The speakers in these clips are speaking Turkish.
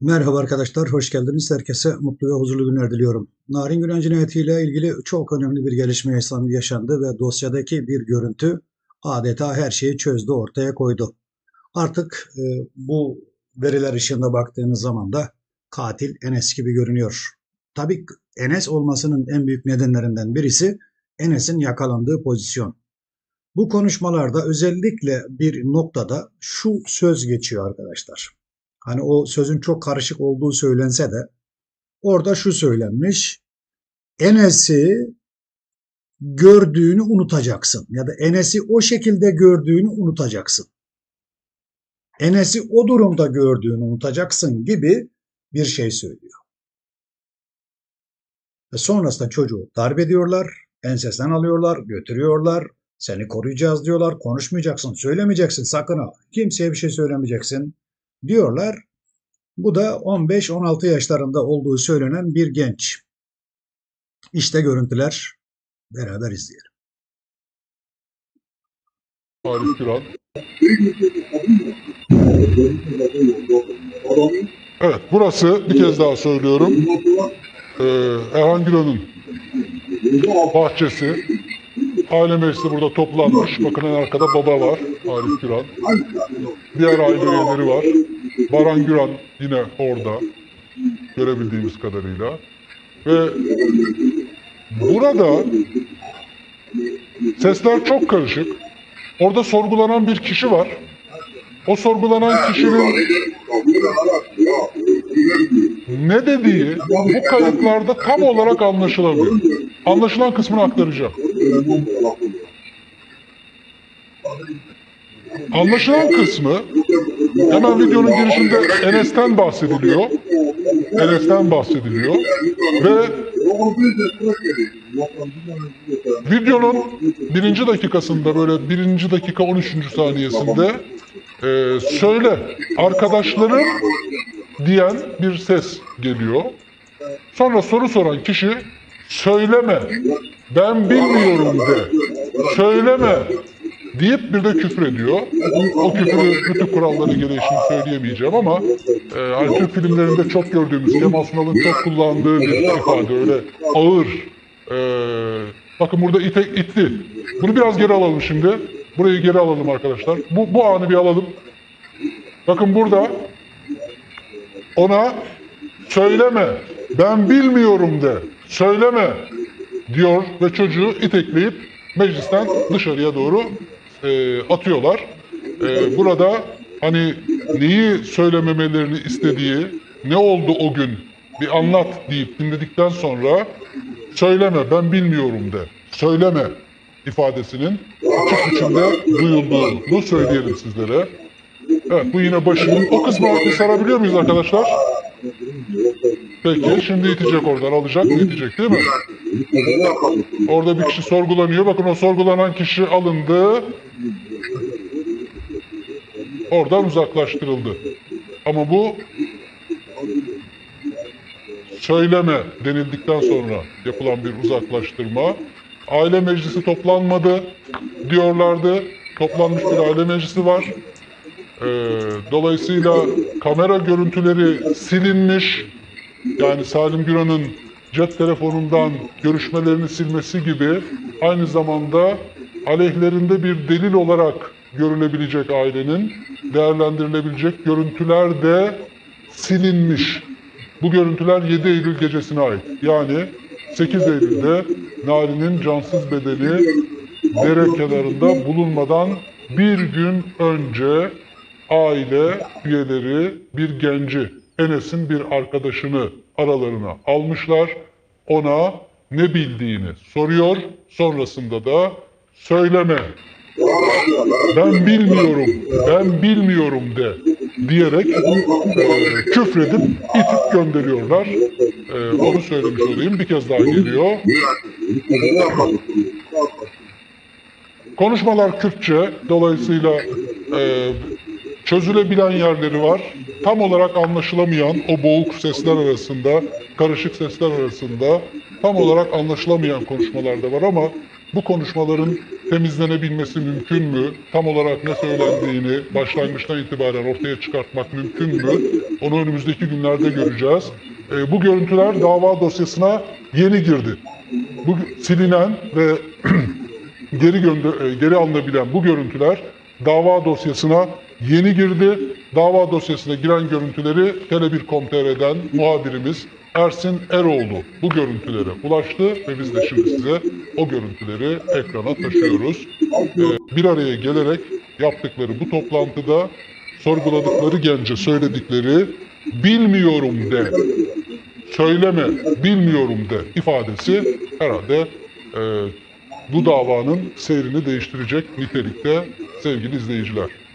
Merhaba arkadaşlar, hoş geldiniz. Herkese mutlu ve huzurlu günler diliyorum. Narin Gülen cinayetiyle ilgili çok önemli bir gelişme yaşan- yaşandı ve dosyadaki bir görüntü adeta her şeyi çözdü, ortaya koydu. Artık e, bu veriler ışığında baktığınız zaman da katil Enes gibi görünüyor. Tabii Enes olmasının en büyük nedenlerinden birisi Enes'in yakalandığı pozisyon. Bu konuşmalarda özellikle bir noktada şu söz geçiyor arkadaşlar. Hani o sözün çok karışık olduğu söylense de orada şu söylenmiş. Enes'i gördüğünü unutacaksın ya da Enes'i o şekilde gördüğünü unutacaksın. Enes'i o durumda gördüğünü unutacaksın gibi bir şey söylüyor. Ve sonrasında çocuğu darp ediyorlar, ensesinden alıyorlar, götürüyorlar, seni koruyacağız diyorlar, konuşmayacaksın, söylemeyeceksin sakın ha, kimseye bir şey söylemeyeceksin diyorlar. Bu da 15-16 yaşlarında olduğu söylenen bir genç. İşte görüntüler beraber izleyelim. Arif Güran. Evet, burası bir kez daha söylüyorum. Ee, Erhan Güran'ın bahçesi. Aile meclisi burada toplanmış. Bakın en arkada baba var, Arif Güran. Diğer aile üyeleri var. Baran Güran yine orada. Görebildiğimiz kadarıyla. Ve burada sesler çok karışık. Orada sorgulanan bir kişi var. O sorgulanan kişinin ne dediği bu kayıtlarda tam olarak anlaşılamıyor. Anlaşılan kısmını aktaracağım. Anlaşılan kısmı hemen videonun girişinde Enes'ten bahsediliyor. Enes'ten bahsediliyor. Ve videonun birinci dakikasında böyle birinci dakika 13. saniyesinde e, söyle arkadaşlarım diyen bir ses geliyor. Sonra soru soran kişi söyleme ben bilmiyorum de söyleme deyip bir de küfür ediyor. O küfürü bütün kuralları gereği şimdi söyleyemeyeceğim ama e, hani Türk filmlerinde çok gördüğümüz Kemal Sunal'ın çok kullandığı bir ifade öyle ağır. E, bakın burada ite, itti. Bunu biraz geri alalım şimdi. Burayı geri alalım arkadaşlar. Bu, bu anı bir alalım. Bakın burada ona söyleme ben bilmiyorum de söyleme diyor ve çocuğu itekleyip meclisten dışarıya doğru e, atıyorlar. E, burada hani neyi söylememelerini istediği, ne oldu o gün bir anlat deyip dinledikten sonra söyleme ben bilmiyorum de, söyleme ifadesinin açık biçimde duyulduğunu söyleyelim sizlere. Evet bu yine başının o kısmı bir sarabiliyor muyuz arkadaşlar? Peki şimdi itecek oradan alacak itecek değil mi? Orada bir kişi sorgulanıyor. Bakın o sorgulanan kişi alındı. Oradan uzaklaştırıldı. Ama bu söyleme denildikten sonra yapılan bir uzaklaştırma. Aile meclisi toplanmadı diyorlardı. Toplanmış bir aile meclisi var. Ee, dolayısıyla kamera görüntüleri silinmiş. Yani Salim Güran'ın cep telefonundan görüşmelerini silmesi gibi aynı zamanda aleyhlerinde bir delil olarak görülebilecek ailenin değerlendirilebilecek görüntüler de silinmiş. Bu görüntüler 7 Eylül gecesine ait. Yani 8 Eylül'de Nari'nin cansız bedeni dere kenarında bulunmadan bir gün önce aile üyeleri bir genci, Enes'in bir arkadaşını aralarına almışlar. Ona ne bildiğini soruyor. Sonrasında da söyleme. Ben bilmiyorum, ben bilmiyorum de diyerek e, küfredip itip gönderiyorlar. E, onu söylemiş olayım. Bir kez daha geliyor. Konuşmalar Kürtçe. Dolayısıyla e, çözülebilen yerleri var. Tam olarak anlaşılamayan o boğuk sesler arasında, karışık sesler arasında tam olarak anlaşılamayan konuşmalar da var ama bu konuşmaların temizlenebilmesi mümkün mü? Tam olarak ne söylendiğini başlangıçtan itibaren ortaya çıkartmak mümkün mü? Onu önümüzdeki günlerde göreceğiz. E, bu görüntüler dava dosyasına yeni girdi. Bu silinen ve geri gönder e, geri alınabilen bu görüntüler dava dosyasına yeni girdi. Dava dosyasına giren görüntüleri Tele1.com.tr'den muhabirimiz Ersin Eroğlu bu görüntülere ulaştı ve biz de şimdi size o görüntüleri ekrana taşıyoruz. E, bir araya gelerek yaptıkları bu toplantıda sorguladıkları gence söyledikleri bilmiyorum de söyleme bilmiyorum de ifadesi herhalde e, bu davanın seyrini değiştirecek nitelikte sevgili izleyiciler.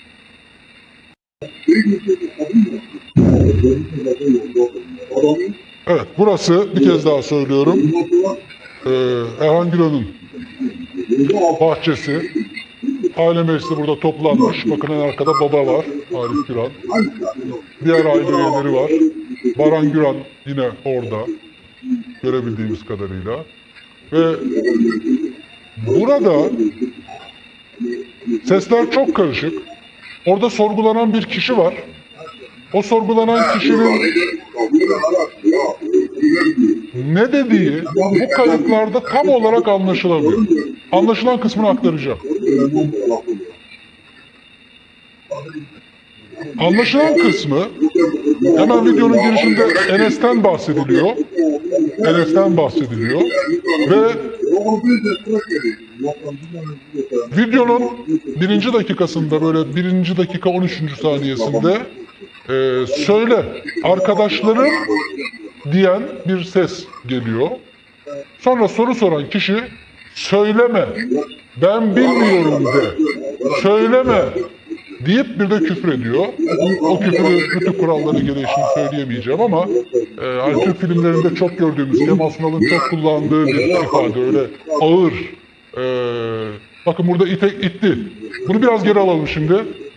Evet burası bir kez daha söylüyorum e, Erhan Güran'ın bahçesi. Aile meclisi burada toplanmış. Bakın en arkada baba var. Arif Güran. Diğer aile üyeleri var. Baran Güran yine orada. Görebildiğimiz kadarıyla. Ve burada sesler çok karışık. Orada sorgulanan bir kişi var. O sorgulanan kişinin ne dediği bu kayıtlarda tam olarak anlaşılamıyor. Anlaşılan kısmını aktaracağım. Anlaşılan kısmı hemen videonun girişinde Enes'ten bahsediliyor. Enes'ten bahsediliyor. Ve videonun birinci dakikasında böyle birinci dakika 13. saniyesinde e, söyle arkadaşlarım diyen bir ses geliyor. Sonra soru soran kişi söyleme ben bilmiyorum de söyleme deyip bir de küfür ediyor. O küfürü bütün kuralları gereği şimdi söyleyemeyeceğim ama e, hani Türk filmlerinde çok gördüğümüz Kemal Sunal'ın çok kullandığı bir ifade öyle ağır. E, bakın burada ite, itti. Bunu biraz geri alalım şimdi.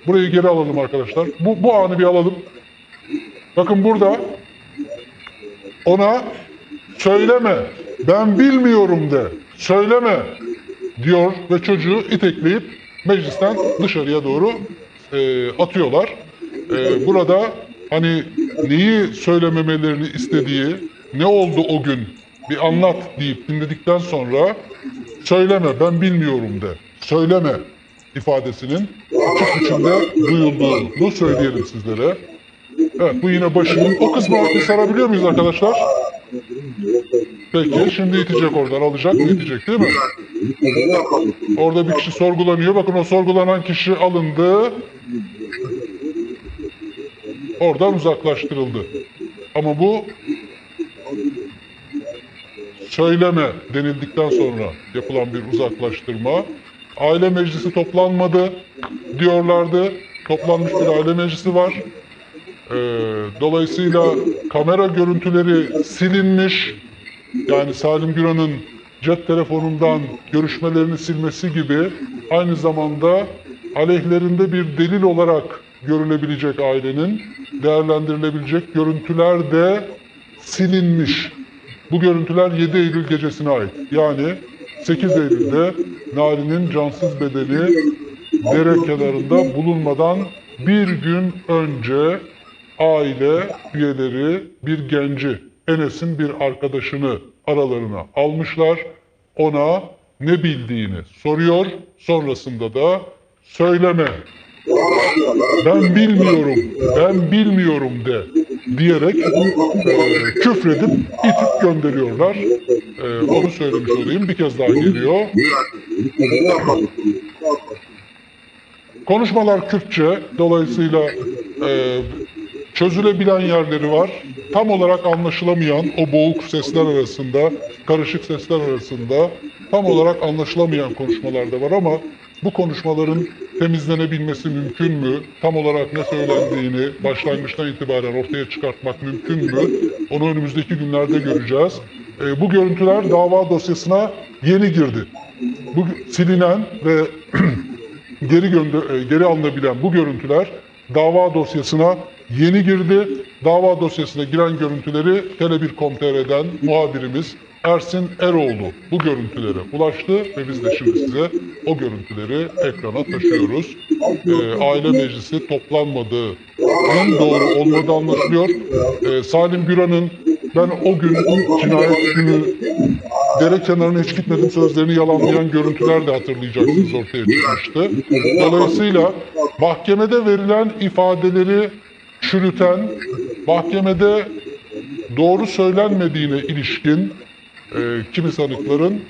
Burayı geri alalım arkadaşlar. Bu, bu anı bir alalım. Bakın burada ona söyleme ben bilmiyorum de söyleme diyor ve çocuğu itekleyip meclisten dışarıya doğru e, atıyorlar. E, burada hani neyi söylememelerini istediği, ne oldu o gün bir anlat deyip dinledikten sonra söyleme ben bilmiyorum de, söyleme ifadesinin açık biçimde duyulduğunu söyleyelim sizlere. Evet bu yine başının o kısmı sarabiliyor muyuz arkadaşlar? Peki şimdi itecek oradan alacak itecek değil mi? Orada bir kişi sorgulanıyor. Bakın o sorgulanan kişi alındı. Oradan uzaklaştırıldı. Ama bu söyleme denildikten sonra yapılan bir uzaklaştırma. Aile meclisi toplanmadı diyorlardı. Toplanmış bir aile meclisi var. Ee, dolayısıyla kamera görüntüleri silinmiş. Yani Salim Güran'ın cep telefonundan görüşmelerini silmesi gibi aynı zamanda aleyhlerinde bir delil olarak görülebilecek ailenin değerlendirilebilecek görüntüler de silinmiş. Bu görüntüler 7 Eylül gecesine ait. Yani 8 Eylül'de Nari'nin cansız bedeni dere kenarında bulunmadan bir gün önce aile üyeleri bir genci, Enes'in bir arkadaşını aralarına almışlar. Ona ne bildiğini soruyor. Sonrasında da söyleme. Ben bilmiyorum, ben bilmiyorum de diyerek e, küfredip itip gönderiyorlar. E, onu söylemiş olayım. Bir kez daha geliyor. Konuşmalar Kürtçe. Dolayısıyla e, çözülebilen yerleri var. Tam olarak anlaşılamayan o boğuk sesler arasında, karışık sesler arasında tam olarak anlaşılamayan konuşmalar da var ama bu konuşmaların temizlenebilmesi mümkün mü? Tam olarak ne söylendiğini başlangıçtan itibaren ortaya çıkartmak mümkün mü? Onu önümüzdeki günlerde göreceğiz. E, bu görüntüler dava dosyasına yeni girdi. Bu silinen ve geri gönder e, geri alınabilen bu görüntüler dava dosyasına yeni girdi. Dava dosyasına giren görüntüleri Tele1.com.tr'den muhabirimiz Ersin Eroğlu bu görüntülere ulaştı ve biz de şimdi size o görüntüleri ekrana taşıyoruz. Ee, aile meclisi toplanmadığı gün doğru olmadığı anlaşılıyor. Ee, Salim Güran'ın ben o gün cinayet günü dere kenarına hiç gitmedim sözlerini yalanlayan görüntüler de hatırlayacaksınız ortaya çıkmıştı. Dolayısıyla mahkemede verilen ifadeleri çürüten, mahkemede doğru söylenmediğine ilişkin e, kimi sanıkların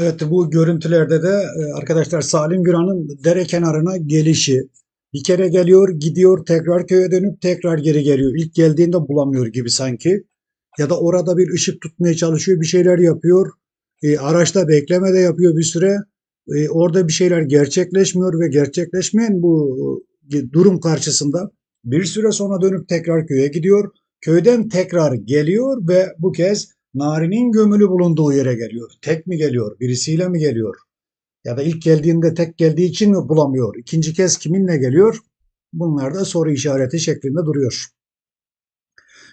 Evet bu görüntülerde de e, arkadaşlar Salim Güran'ın dere kenarına gelişi. Bir kere geliyor, gidiyor, tekrar köye dönüp tekrar geri geliyor. İlk geldiğinde bulamıyor gibi sanki. Ya da orada bir ışık tutmaya çalışıyor, bir şeyler yapıyor. E, araçta bekleme de yapıyor bir süre. E, orada bir şeyler gerçekleşmiyor ve gerçekleşmeyen bu e, durum karşısında bir süre sonra dönüp tekrar köye gidiyor. Köyden tekrar geliyor ve bu kez Nari'nin gömülü bulunduğu yere geliyor. Tek mi geliyor? Birisiyle mi geliyor? Ya da ilk geldiğinde tek geldiği için mi bulamıyor? İkinci kez kiminle geliyor? Bunlar da soru işareti şeklinde duruyor.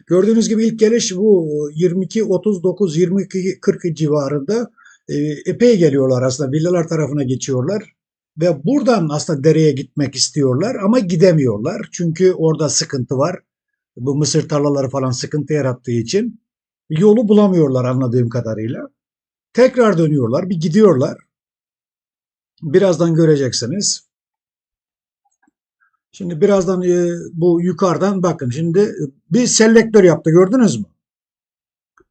Gördüğünüz gibi ilk geliş bu 22, 39, 22, 40 civarında e, epey geliyorlar aslında. Villalar tarafına geçiyorlar. Ve buradan aslında dereye gitmek istiyorlar ama gidemiyorlar. Çünkü orada sıkıntı var. Bu mısır tarlaları falan sıkıntı yarattığı için yolu bulamıyorlar anladığım kadarıyla. Tekrar dönüyorlar, bir gidiyorlar. Birazdan göreceksiniz. Şimdi birazdan e, bu yukarıdan bakın. Şimdi e, bir selektör yaptı gördünüz mü?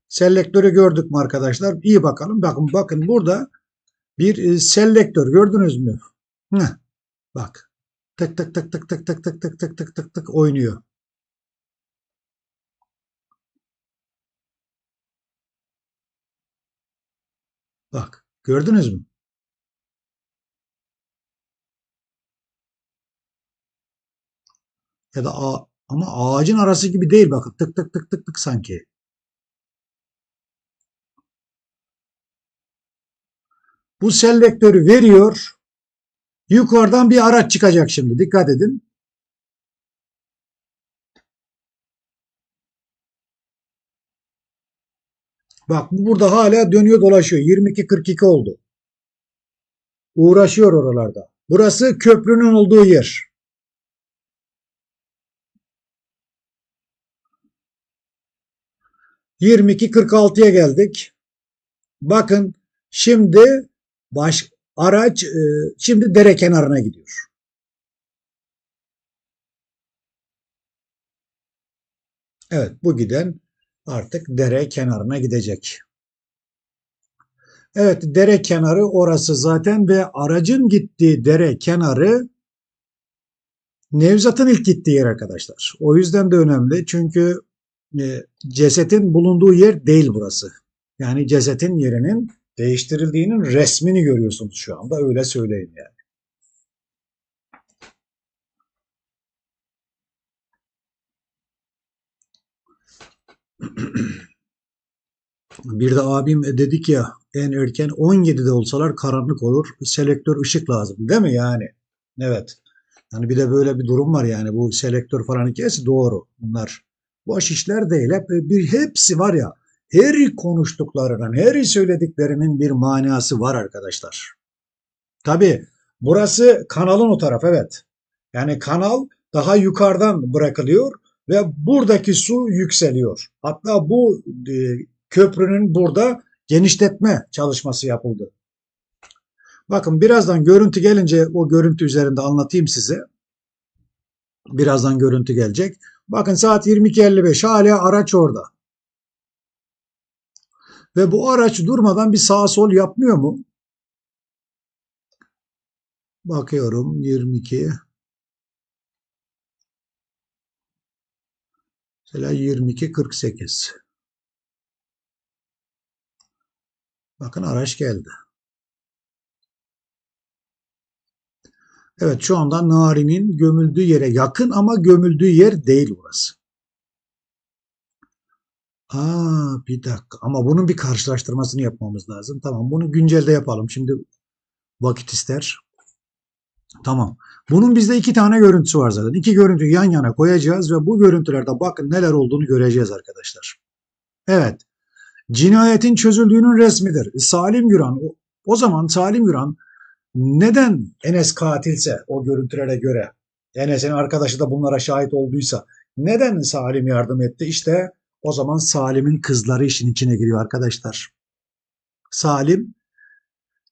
Selektörü gördük mü arkadaşlar? İyi bakalım. Bakın bakın burada bir e, selektör gördünüz mü? Heh, bak. Tık tık tık tık tık tık tık tık tık tık tık tık oynuyor. Bak gördünüz mü? Ya da a- ama ağacın arası gibi değil bakın tık tık tık tık tık sanki. Bu selektörü veriyor. Yukarıdan bir araç çıkacak şimdi. Dikkat edin. Bak bu burada hala dönüyor dolaşıyor. 22.42 oldu. Uğraşıyor oralarda. Burası köprünün olduğu yer. ...22.46'ya geldik. Bakın şimdi baş araç e, şimdi dere kenarına gidiyor. Evet bu giden artık dere kenarına gidecek. Evet dere kenarı orası zaten ve aracın gittiği dere kenarı Nevzat'ın ilk gittiği yer arkadaşlar. O yüzden de önemli çünkü e, cesetin bulunduğu yer değil burası. Yani cesetin yerinin değiştirildiğinin resmini görüyorsunuz şu anda öyle söyleyeyim yani. Bir de abim dedik ya en erken 17'de olsalar karanlık olur. Selektör ışık lazım değil mi yani? Evet. Yani bir de böyle bir durum var yani bu selektör falan hikayesi doğru bunlar. Boş işler değil. Hep bir hepsi var ya her konuştuklarının, her söylediklerinin bir manası var arkadaşlar. Tabi burası kanalın o taraf evet. Yani kanal daha yukarıdan bırakılıyor ve buradaki su yükseliyor. Hatta bu e, köprünün burada genişletme çalışması yapıldı. Bakın birazdan görüntü gelince o görüntü üzerinde anlatayım size. Birazdan görüntü gelecek. Bakın saat 22.55 hala araç orada. Ve bu araç durmadan bir sağ sol yapmıyor mu? Bakıyorum 22. Mesela 22.48. Bakın araç geldi. Evet şu anda Nari'nin gömüldüğü yere yakın ama gömüldüğü yer değil burası. Aa bir dakika ama bunun bir karşılaştırmasını yapmamız lazım. Tamam bunu güncelde yapalım. Şimdi vakit ister. Tamam. Bunun bizde iki tane görüntüsü var zaten. İki görüntüyü yan yana koyacağız ve bu görüntülerde bakın neler olduğunu göreceğiz arkadaşlar. Evet. Cinayetin çözüldüğünün resmidir. Salim Güran o, o zaman Salim Güran neden Enes katilse o görüntülere göre Enes'in arkadaşı da bunlara şahit olduysa neden Salim yardım etti? İşte o zaman Salim'in kızları işin içine giriyor arkadaşlar. Salim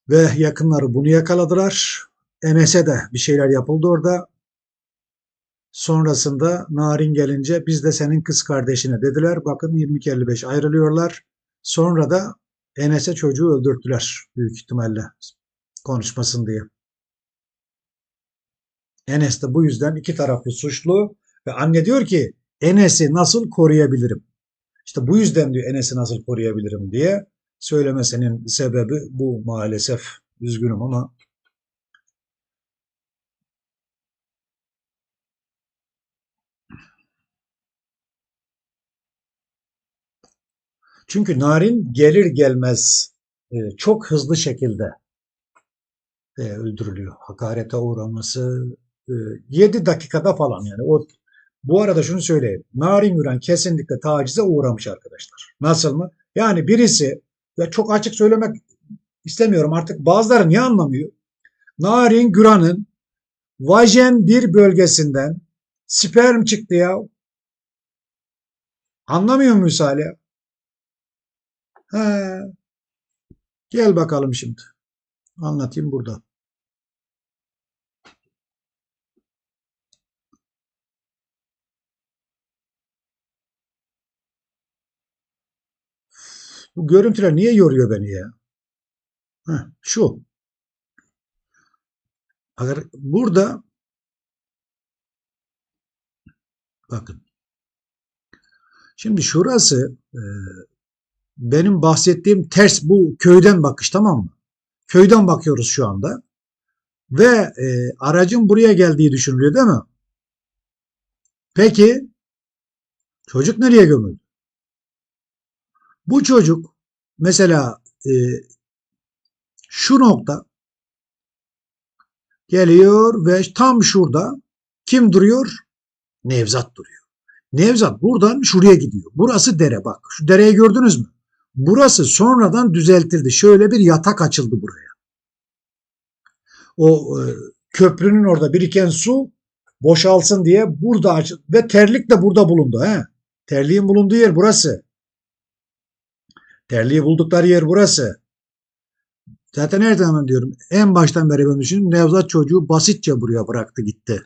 ve yakınları bunu yakaladılar. Enes'e de bir şeyler yapıldı orada. Sonrasında Narin gelince biz de senin kız kardeşine dediler. Bakın 22.55 ayrılıyorlar. Sonra da Enes'e çocuğu öldürttüler büyük ihtimalle konuşmasın diye. Enes de bu yüzden iki taraflı suçlu ve anne diyor ki Enes'i nasıl koruyabilirim? İşte bu yüzden diyor Enes'i nasıl koruyabilirim diye söylemesinin sebebi bu maalesef. Üzgünüm ama Çünkü Narin gelir gelmez e, çok hızlı şekilde e, öldürülüyor. Hakarete uğraması e, 7 dakikada falan yani. O bu arada şunu söyleyeyim. Narin Güren kesinlikle tacize uğramış arkadaşlar. Nasıl mı? Yani birisi ya çok açık söylemek istemiyorum artık bazıları niye anlamıyor? Narin Güran'ın vajen bir bölgesinden sperm çıktı ya. Anlamıyor muyuz hala? He. Gel bakalım şimdi. Anlatayım burada. Bu görüntüler niye yoruyor beni ya? Heh, şu. Eğer burada bakın. Şimdi şurası e, benim bahsettiğim ters bu köyden bakış tamam mı? Köyden bakıyoruz şu anda. Ve e, aracın buraya geldiği düşünülüyor değil mi? Peki çocuk nereye gömüldü? Bu çocuk mesela e, şu nokta geliyor ve tam şurada kim duruyor? Nevzat duruyor. Nevzat buradan şuraya gidiyor. Burası dere bak. Şu dereyi gördünüz mü? Burası sonradan düzeltildi. Şöyle bir yatak açıldı buraya. O e, köprünün orada biriken su boşalsın diye burada aç ve terlik de burada bulundu. He? Terliğin bulunduğu yer burası. Terliği buldukları yer burası. Zaten her zaman diyorum en baştan beri ben düşünüyorum Nevzat çocuğu basitçe buraya bıraktı gitti.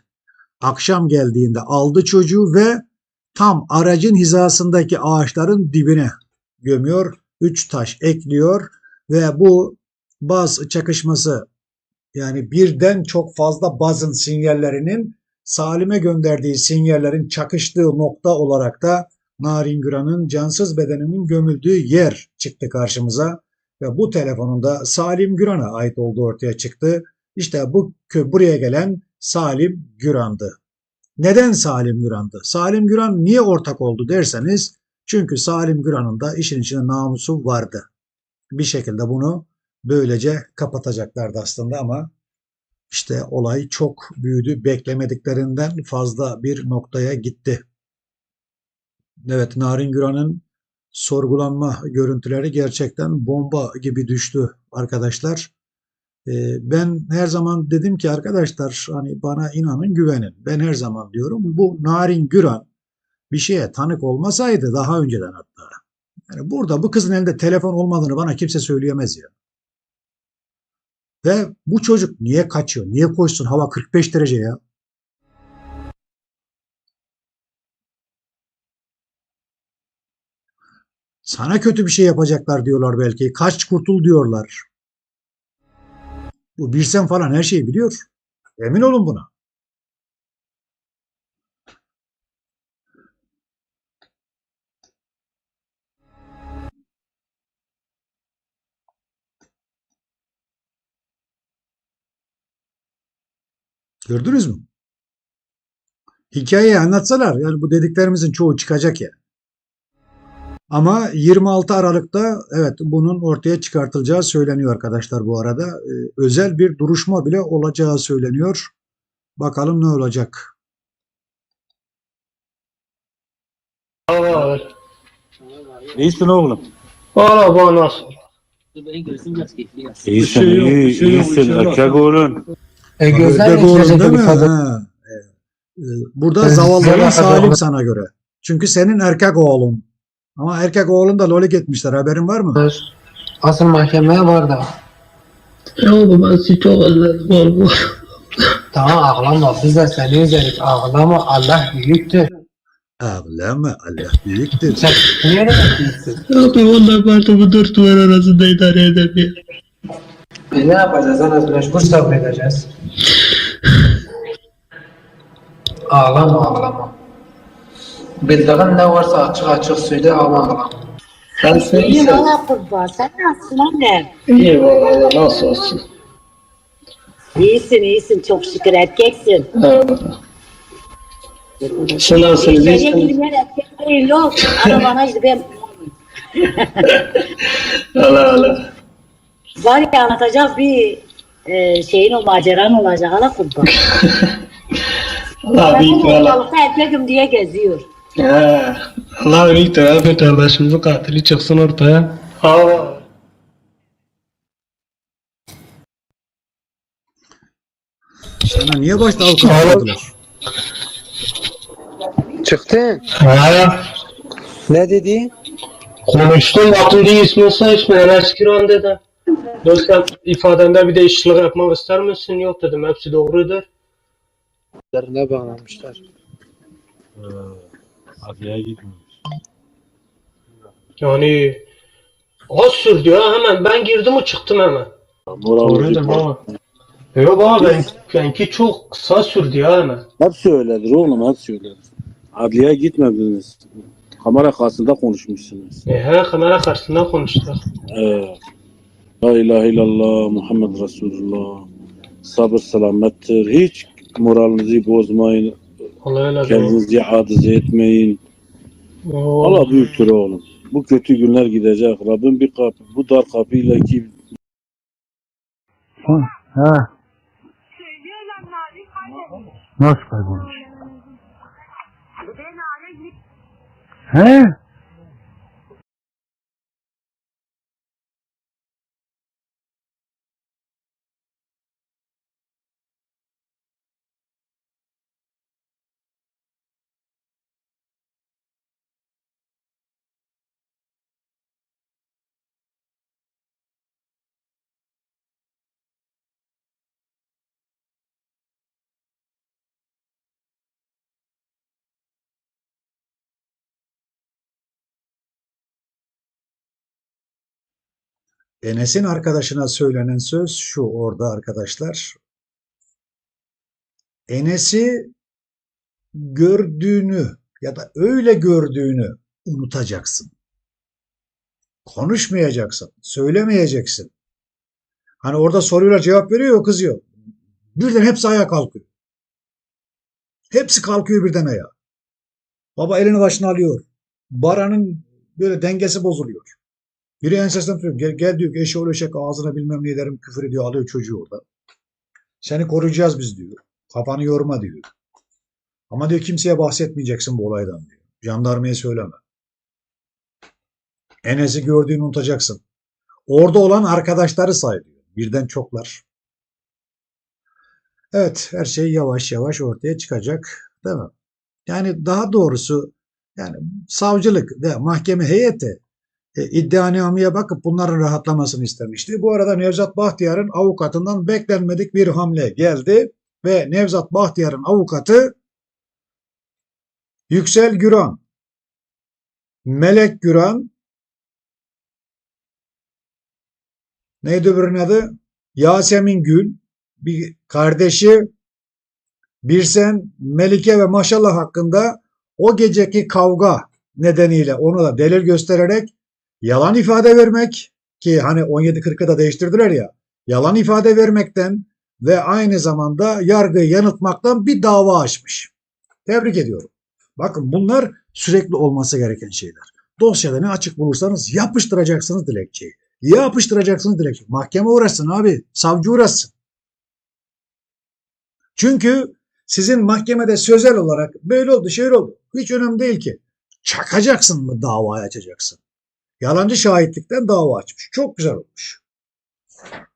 Akşam geldiğinde aldı çocuğu ve tam aracın hizasındaki ağaçların dibine gömüyor. Üç taş ekliyor ve bu baz çakışması yani birden çok fazla bazın sinyallerinin Salim'e gönderdiği sinyallerin çakıştığı nokta olarak da Narin Güran'ın cansız bedeninin gömüldüğü yer çıktı karşımıza ve bu telefonun da Salim Güran'a ait olduğu ortaya çıktı. İşte bu buraya gelen Salim Güran'dı. Neden Salim Güran'dı? Salim Güran niye ortak oldu derseniz çünkü Salim Güran'ın da işin içinde namusu vardı. Bir şekilde bunu böylece kapatacaklardı aslında ama işte olay çok büyüdü. Beklemediklerinden fazla bir noktaya gitti. Evet Narin Güran'ın sorgulanma görüntüleri gerçekten bomba gibi düştü arkadaşlar. Ee, ben her zaman dedim ki arkadaşlar hani bana inanın güvenin. Ben her zaman diyorum bu Narin Güran bir şeye tanık olmasaydı daha önceden hatta Yani burada bu kızın elinde telefon olmadığını bana kimse söyleyemez ya. Ve bu çocuk niye kaçıyor? Niye koşsun? Hava 45 derece ya. Sana kötü bir şey yapacaklar diyorlar belki. Kaç kurtul diyorlar. Bu Birsen falan her şeyi biliyor. Emin olun buna. Gördünüz mü? Hikayeyi anlatsalar yani bu dediklerimizin çoğu çıkacak ya. Ama 26 Aralık'ta evet bunun ortaya çıkartılacağı söyleniyor arkadaşlar bu arada. Ee, özel bir duruşma bile olacağı söyleniyor. Bakalım ne olacak. İyisin oğlum. Valla ya. İyisin, şey iyi, şey iyisin. şey. Erkek oğlun. E gözler geçirecek değil mi? Ha. Ee, Burada Ben zavallının sana- salim sana göre. Çünkü senin erkek oğlun. Ama erkek oğlun da lolik etmişler haberin var mı? Asıl mahkemeye var da. Ya baba sizi çok. Tamam ağlama biz de seni izledik. Ağlama Allah büyüktür. Ağlama Allah büyüktür. Sen niye? Ya ben onlar vardı bu dört duvar arasında idare edemiyor. E ne yapacağız? En az mecbur sabredeceğiz. Ağlama ağlama. Bildiğin ne varsa açık açık söyle ama ağlama. Ben İyi söyleyeyim. valla kurban. Sen nasılsın anne? İyi valla nasıl olsun. İyisin iyisin çok şükür erkeksin. Sen nasılsın? İçeriye girmeyen erkek değil yok. Ama bana işte ben. var ya anlatacak bir e, şeyin o maceran olacak hala kurban. Allah Ben büyüktür bu Allah. erkekim diye geziyor. He. Allah büyüktür. Afiyet kardeşimizin katili çıksın ortaya. Allah. Sana niye başta avukat tutmadılar? Çıktı. Ha. Ne dedi? Konuştum. Atın diye ismi sayış Mehmet Kiran dedi. Dostum ifadende bir değişiklik yapmak ister misin? Yok dedim. Hepsi doğrudur. Ne bağlamışlar? Adliye gitmiyor. Yani az sürdü ya hemen. Ben girdim o çıktım hemen. Doğrudur baba. Yok baba ben, benki çok kısa sürdü ya hemen. Hepsi öyledir oğlum, hepsi öyledir. Adliye gitmediniz. Kamera karşısında konuşmuşsunuz. E, he kamera karşısında konuştuk. Ee, La ilahe illallah, Muhammed Resulullah. Sabır selamettir. Hiç moralinizi bozmayın. Allah. Kendinizi aciz etmeyin. Oo. Allah büyüktür oğlum. Bu kötü günler gidecek. Rabbim bir kapı, bu dar kapıyla iki Nasıl kaybolmuş? He? Enes'in arkadaşına söylenen söz şu orada arkadaşlar. Enes'i gördüğünü ya da öyle gördüğünü unutacaksın. Konuşmayacaksın, söylemeyeceksin. Hani orada soruyorlar cevap veriyor kızıyor. Birden hepsi ayağa kalkıyor. Hepsi kalkıyor birden ayağa. Baba elini başına alıyor. Baran'ın böyle dengesi bozuluyor. Biri ensesinden tutuyor. Gel, gel diyor ki eşi eşek ağzına bilmem ne derim küfür ediyor alıyor çocuğu orada. Seni koruyacağız biz diyor. Kafanı yorma diyor. Ama diyor kimseye bahsetmeyeceksin bu olaydan diyor. Jandarmaya söyleme. Enes'i gördüğünü unutacaksın. Orada olan arkadaşları say diyor. Birden çoklar. Evet her şey yavaş yavaş ortaya çıkacak. Değil mi? Yani daha doğrusu yani savcılık ve mahkeme heyeti e, iddianameye bakıp bunların rahatlamasını istemişti. Bu arada Nevzat Bahtiyar'ın avukatından beklenmedik bir hamle geldi ve Nevzat Bahtiyar'ın avukatı Yüksel Güran, Melek Güran, neydi öbürünün adı? Yasemin Gül, bir kardeşi Birsen, Melike ve Maşallah hakkında o geceki kavga nedeniyle onu da delil göstererek yalan ifade vermek ki hani 17.40'ı da değiştirdiler ya yalan ifade vermekten ve aynı zamanda yargıyı yanıltmaktan bir dava açmış. Tebrik ediyorum. Bakın bunlar sürekli olması gereken şeyler. Dosyada ne açık bulursanız yapıştıracaksınız dilekçeyi. Yapıştıracaksınız dilekçeyi. Mahkeme uğraşsın abi. Savcı uğraşsın. Çünkü sizin mahkemede sözel olarak böyle oldu şöyle oldu. Hiç önemli değil ki. Çakacaksın mı davayı açacaksın. Yalancı şahitlikten dava açmış. Çok güzel olmuş.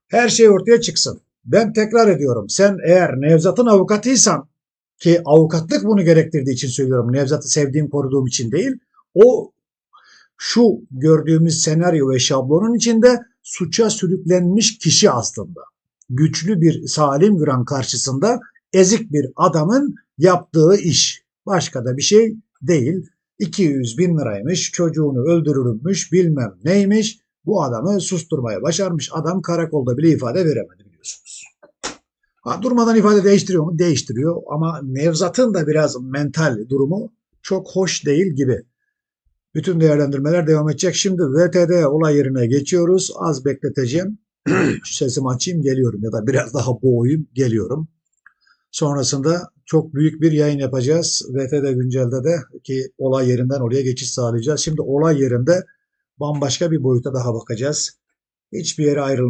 Her şey ortaya çıksın. Ben tekrar ediyorum. Sen eğer Nevzat'ın avukatıysan ki avukatlık bunu gerektirdiği için söylüyorum. Nevzat'ı sevdiğim, koruduğum için değil. O şu gördüğümüz senaryo ve şablonun içinde suça sürüklenmiş kişi aslında. Güçlü bir Salim Güran karşısında ezik bir adamın yaptığı iş. Başka da bir şey değil. 200 bin liraymış, çocuğunu öldürürmüş, bilmem neymiş. Bu adamı susturmaya başarmış. Adam karakolda bile ifade veremedi biliyorsunuz. Ha, durmadan ifade değiştiriyor mu? Değiştiriyor ama Nevzat'ın da biraz mental durumu çok hoş değil gibi. Bütün değerlendirmeler devam edecek. Şimdi VTD olay yerine geçiyoruz. Az bekleteceğim. Sesimi açayım geliyorum ya da biraz daha boğuyum geliyorum. Sonrasında çok büyük bir yayın yapacağız. VTD Güncel'de de ki olay yerinden oraya geçiş sağlayacağız. Şimdi olay yerinde bambaşka bir boyuta daha bakacağız. Hiçbir yere ayrılmayın.